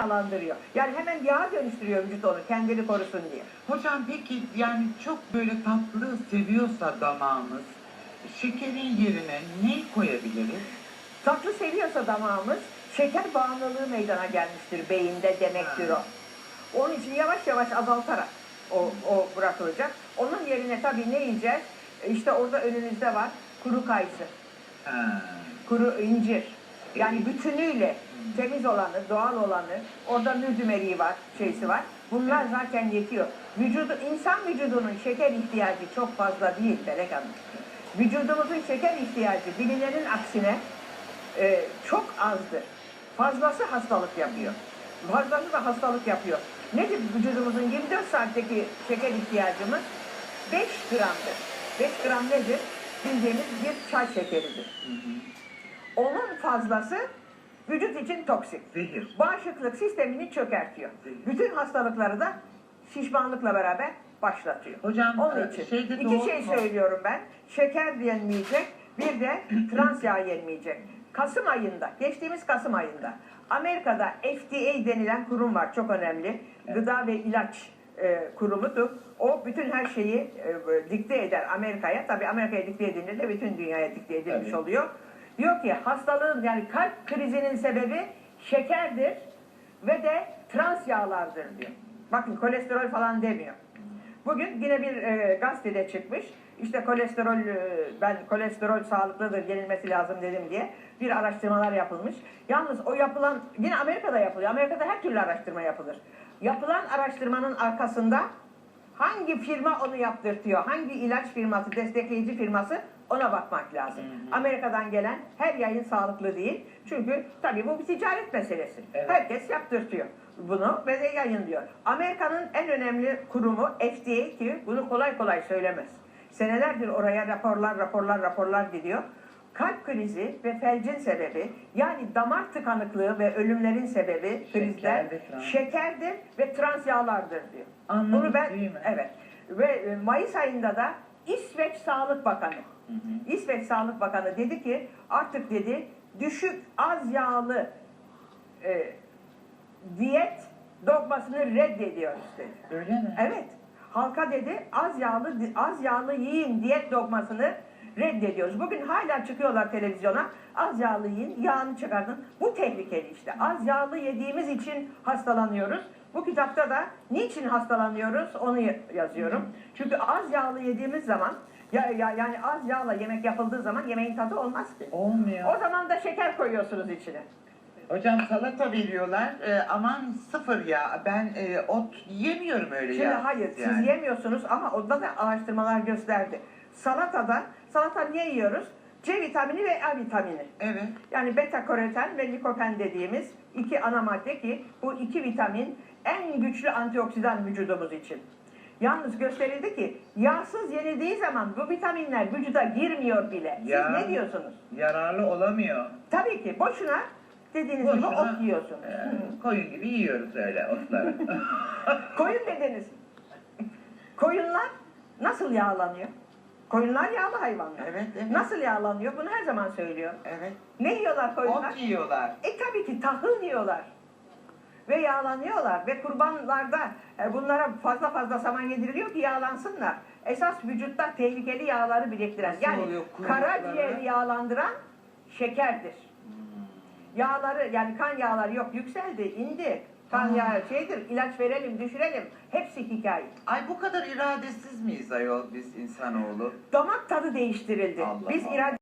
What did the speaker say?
yağlandırıyor. Yani hemen yağa dönüştürüyor vücut onu kendini korusun diye. Hocam peki yani çok böyle tatlı seviyorsa damağımız şekerin yerine ne koyabiliriz? Tatlı seviyorsa damağımız şeker bağımlılığı meydana gelmiştir beyinde demektir o. Onun için yavaş yavaş azaltarak o, o bırakılacak. Onun yerine tabii ne yiyeceğiz? İşte orada önünüzde var kuru kayısı, Ha. kuru incir. Yani bütünüyle temiz olanı, doğal olanı, orada mürdüm eriği var, şeysi var. Bunlar zaten yetiyor. Vücudu, insan vücudunun şeker ihtiyacı çok fazla değil Melek Hanım. Vücudumuzun şeker ihtiyacı bilinenin aksine e, çok azdır. Fazlası hastalık yapıyor. Fazlası da hastalık yapıyor. Nedir vücudumuzun 24 saatteki şeker ihtiyacımız? 5 gramdır. 5 gram nedir? Bildiğimiz bir çay şekeridir. Hı hı. Onun fazlası vücut için toksik. Zehir. Bağışıklık sistemini çökertiyor. Zehir. Bütün hastalıkları da şişmanlıkla beraber başlatıyor. Hocam, Onun e, için şeyde iki şey mu? söylüyorum ben. Şeker yenmeyecek, bir de trans yağ yenmeyecek. Kasım ayında, geçtiğimiz Kasım ayında Amerika'da FDA denilen kurum var, çok önemli. Evet. Gıda ve ilaç e, kurumudur. O bütün her şeyi e, dikte eder Amerika'ya. Tabii Amerika'ya dikte edince de bütün dünyaya dikte edilmiş Tabii. oluyor. Diyor ki hastalığın yani kalp krizinin sebebi şekerdir ve de trans yağlardır diyor. Bakın kolesterol falan demiyor. Bugün yine bir e, gazetede çıkmış. İşte kolesterol, e, ben kolesterol sağlıklıdır, yenilmesi lazım dedim diye bir araştırmalar yapılmış. Yalnız o yapılan, yine Amerika'da yapılıyor. Amerika'da her türlü araştırma yapılır. Yapılan araştırmanın arkasında hangi firma onu yaptırtıyor, hangi ilaç firması, destekleyici firması ona bakmak lazım. Hı hı. Amerika'dan gelen her yayın sağlıklı değil. Çünkü tabii bu bir ticaret meselesi. Evet. Herkes yaptırtıyor bunu ve de yayınlıyor. Amerika'nın en önemli kurumu FDA ki bunu kolay kolay söylemez. Senelerdir oraya raporlar raporlar raporlar gidiyor. Kalp krizi ve felcin sebebi yani damar tıkanıklığı ve ölümlerin sebebi krizler şekerdir ve trans yağlardır diyor. Anladım, Bunu ben değil mi? evet ve e, Mayıs ayında da İsveç Sağlık Bakanı Hı hı. İsveç Sağlık Bakanı dedi ki artık dedi düşük az yağlı e, diyet dogmasını reddediyoruz dedi. Öyle mi? Evet. Halka dedi az yağlı az yağlı yiyin diyet dogmasını reddediyoruz. Bugün hala çıkıyorlar televizyona. Az yağlı yiyin, yağını çıkartın. Bu tehlikeli işte. Az yağlı yediğimiz için hastalanıyoruz. Bu kitapta da niçin hastalanıyoruz onu ya- yazıyorum. Çünkü az yağlı yediğimiz zaman ya, ya yani az yağla yemek yapıldığı zaman yemeğin tadı olmaz ki. Olmuyor. O zaman da şeker koyuyorsunuz içine. Hocam salata veriyorlar. E, aman sıfır ya. Ben e, ot yemiyorum öyle Şimdi ya. hayır siz yemiyorsunuz ama onda da araştırmalar gösterdi. Salatada, salata niye yiyoruz? C vitamini ve A vitamini. Evet. Yani beta karoten ve likopen dediğimiz iki ana madde ki bu iki vitamin en güçlü antioksidan vücudumuz için. Yalnız gösterildi ki yağsız yenildiği zaman bu vitaminler vücuda girmiyor bile. Siz Ya. ne diyorsunuz? Yararlı olamıyor. Tabii ki boşuna dediğiniz gibi Boşuna, ot yiyorsunuz. e, Hı. koyun gibi yiyoruz öyle otları. Koyun dediniz. Koyunlar nasıl yağlanıyor? Koyunlar yağlı hayvanlar. evet, evet. Nasıl yağlanıyor? Bunu her zaman söylüyor. Evet. Ne yiyorlar koyunlar? Ot yiyorlar. E tabii ki tahıl yiyorlar. Ve yağlanıyorlar. Ve kurbanlarda e, bunlara fazla fazla saman yediriliyor ki yağlansınlar. Esas vücutta tehlikeli yağları biriktiren. Nasıl yani oluyor karaciğeri yağlandıran şekerdir. Yağları yani kan yağları yok yükseldi, indi. Aa. yağı şeydir, ilaç verelim, düşürelim. Hepsi hikaye. Ay bu kadar iradesiz miyiz ayol biz insanoğlu? Damak tadı değiştirildi. Allah Biz Allah. irade